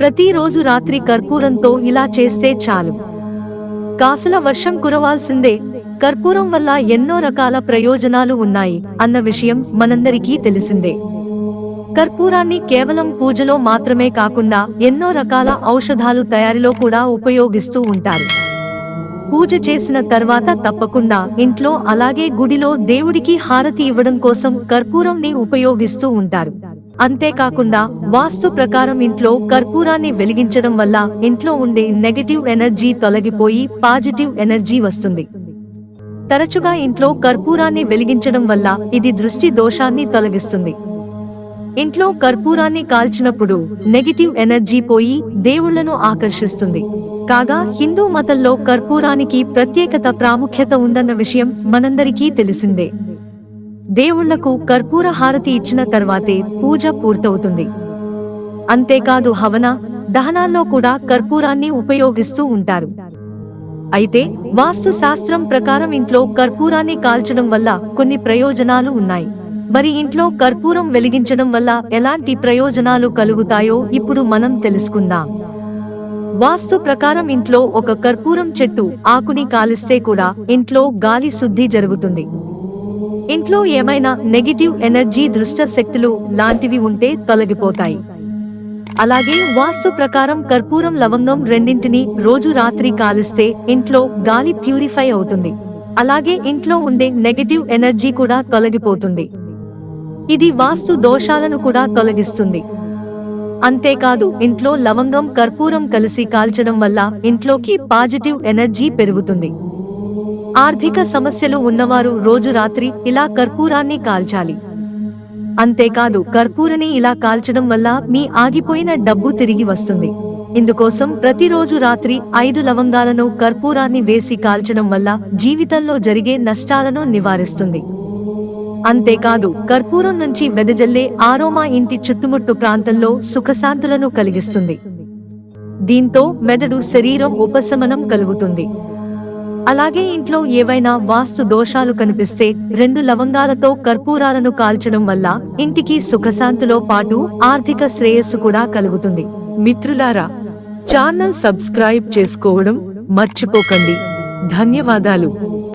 ప్రతిరోజు రాత్రి కర్పూరంతో ఇలా చేస్తే చాలు. కాసుల వర్షం కురవాల్సిందే. కర్పూరం వల్ల ఎన్నో రకాల ప్రయోజనాలు ఉన్నాయి అన్న విషయం మనందరికీ తెలిసిందే. కర్పూరాన్ని కేవలం పూజలో మాత్రమే కాకుండా ఎన్నో రకాల ఔషధాలు తయారీలో కూడా ఉపయోగిస్తూ ఉంటారు. పూజ చేసిన తర్వాత తప్పకుండా ఇంట్లో అలాగే గుడిలో దేవుడికి హారతి ఇవ్వడం కోసం కర్పూరంని ఉపయోగిస్తూ ఉంటారు. అంతేకాకుండా వాస్తు ప్రకారం ఇంట్లో కర్పూరాన్ని వెలిగించడం వల్ల ఇంట్లో ఉండే నెగటివ్ ఎనర్జీ తొలగిపోయి పాజిటివ్ ఎనర్జీ వస్తుంది. తరచుగా ఇంట్లో కర్పూరాన్ని వెలిగించడం వల్ల ఇది దృష్టి దోషాన్ని తొలగిస్తుంది. ఇంట్లో కర్పూరాన్ని కాల్చినప్పుడు నెగిటివ్ ఎనర్జీ పోయి దేవుళ్ళను ఆకర్షిస్తుంది. కాగా హిందూ మతంలో కర్పూరానికి ప్రత్యేకత ప్రాముఖ్యత ఉందన్న విషయం మనందరికీ తెలిసిందే. దేవుళ్ళకు కర్పూర హారతి ఇచ్చిన తర్వాతే పూజ పూర్తవుతుంది. అంతేకాదు హవన దహనాల్లో కూడా కర్పూరాన్ని ఉపయోగిస్తూ ఉంటారు. అయితే వాస్తు శాస్త్రం ప్రకారం ఇంట్లో కర్పూరాన్ని కాల్చడం వల్ల కొన్ని ప్రయోజనాలు ఉన్నాయి. మరి ఇంట్లో కర్పూరం వెలిగించడం వల్ల ఎలాంటి ప్రయోజనాలు కలుగుతాయో ఇప్పుడు మనం తెలుసుకుందాం. వాస్తు ప్రకారం ఇంట్లో ఒక కర్పూరం చెట్టు ఆకుని కాలిస్తే కూడా ఇంట్లో గాలి శుద్ధి జరుగుతుంది. ఇంట్లో ఏమైనా నెగిటివ్ ఎనర్జీ దృష్ట శక్తులు లాంటివి ఉంటే తొలగిపోతాయి. అలాగే వాస్తు ప్రకారం కర్పూరం లవంగం రెండింటిని రోజు రాత్రి కాలిస్తే ఇంట్లో గాలి ప్యూరిఫై అవుతుంది. అలాగే ఇంట్లో ఉండే నెగటివ్ ఎనర్జీ కూడా తొలగిపోతుంది. ఇది వాస్తు దోషాలను కూడా తొలగిస్తుంది. అంతేకాదు ఇంట్లో లవంగం కర్పూరం కలిసి కాల్చడం వల్ల ఇంట్లోకి పాజిటివ్ ఎనర్జీ పెరుగుతుంది. ఆర్థిక సమస్యలు ఉన్నవారు రోజు రాత్రి ఇలా కర్పూరాన్ని కాల్చాలి. అంతేకాదు కర్పూరని ఇలా కాల్చడం వల్ల మీ ఆగిపోయిన డబ్బు తిరిగి వస్తుంది. ఇందుకోసం ప్రతిరోజు రాత్రి ఐదు లవంగాలను కర్పూరాన్ని వేసి కాల్చడం వల్ల జీవితంలో జరిగే నష్టాలను నివారిస్తుంది. అంతేకాదు కర్పూరం నుంచి వెదజల్లే ఆరోమా ఇంటి చుట్టుముట్టు ప్రాంతంలో సుఖశాంతులను కలిగిస్తుంది. దీంతో మెదడు శరీరం ఉపశమనం కలుగుతుంది. అలాగే ఇంట్లో ఏవైనా వాస్తు దోషాలు కనిపిస్తే రెండు లవంగాలతో కర్పూరాలను కాల్చడం వల్ల ఇంటికి సుఖశాంతిలో పాటు ఆర్థిక శ్రేయస్సు కూడా కలుగుతుంది. మిత్రులారా ఛానల్ సబ్స్క్రైబ్ చేసుకోవడం మర్చిపోకండి. ధన్యవాదాలు.